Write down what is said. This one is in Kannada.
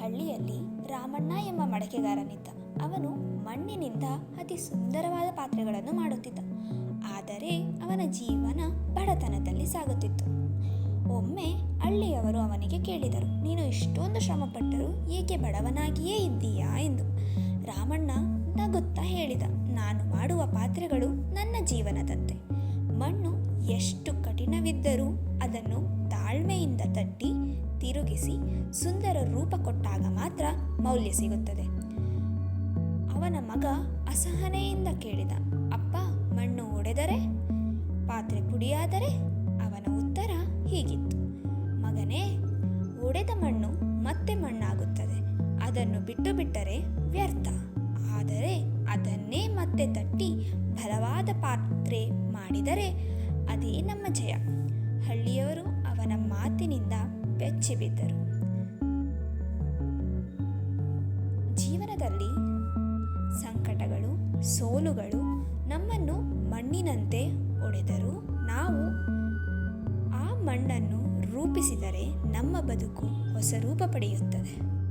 ಹಳ್ಳಿಯಲ್ಲಿ ರಾಮಣ್ಣ ಎಂಬ ಮಡಕೆಗಾರನಿದ್ದ. ಅವನು ಮಣ್ಣಿನಿಂದ ಅತಿ ಸುಂದರವಾದ ಪಾತ್ರೆಗಳನ್ನು ಮಾಡುತ್ತಿದ್ದ. ಆದರೆ ಅವನ ಜೀವನ ಬಡತನದಲ್ಲಿ ಸಾಗುತ್ತಿತ್ತು. ಒಮ್ಮೆ ಹಳ್ಳಿಯವರು ಅವನಿಗೆ ಕೇಳಿದರು, ನೀನು ಇಷ್ಟೊಂದು ಶ್ರಮಪಟ್ಟರೂ ಏಕೆ ಬಡವನಾಗಿಯೇ ಇದ್ದೀಯಾ? ಎಂದು. ರಾಮಣ್ಣ ನಗುತ್ತಾ ಹೇಳಿದ, ನಾನು ಮಾಡುವ ಪಾತ್ರೆಗಳು ನನ್ನ ಜೀವನದಂತೆ. ಮಣ್ಣು ಎಷ್ಟು ಕಠಿಣವಿದ್ದರೂ ಅದನ್ನು ತಾಳ್ಮೆಯಿಂದ ತಟ್ಟಿ ತಿರುಗಿಸಿ ಸುಂದರ ರೂಪ ಕೊಟ್ಟಾಗ ಮಾತ್ರ ಮೌಲ್ಯ ಸಿಗುತ್ತದೆ. ಅವನ ಮಗ ಅಸಹನೆಯಿಂದ ಕೇಳಿದ, ಅಪ್ಪ, ಮಣ್ಣು ಒಡೆದರೆ? ಪಾತ್ರೆ ಪುಡಿಯಾದರೆ? ಅವನ ಉತ್ತರ ಹೀಗಿತ್ತು, ಮಗನೇ, ಒಡೆದ ಮಣ್ಣು ಮತ್ತೆ ಮಣ್ಣಾಗುತ್ತದೆ. ಅದನ್ನು ಬಿಟ್ಟು ಬಿಟ್ಟರೆ ವ್ಯರ್ಥ. ಆದರೆ ಅದನ್ನೇ ಮತ್ತೆ ತಟ್ಟಿ ಬಲವಾದ ಪಾತ್ರೆ ಮಾಡಿದರೆ ಅದೇ ನಮ್ಮ ಜಯ. ಹಳ್ಳಿಯವರು ಅವನ ಮಾತಿನಿಂದ ಬೆಚ್ಚಿ ಬಿದ್ದರು ಜೀವನದಲ್ಲಿ ಸಂಕಟಗಳು, ಸೋಲುಗಳು ನಮ್ಮನ್ನು ಮಣ್ಣಿನಂತೆ ಒಡೆದರು. ನಾವು ಆ ಮಣ್ಣನ್ನು ರೂಪಿಸಿದರೆ ನಮ್ಮ ಬದುಕು ಹೊಸ ರೂಪ ಪಡೆಯುತ್ತದೆ.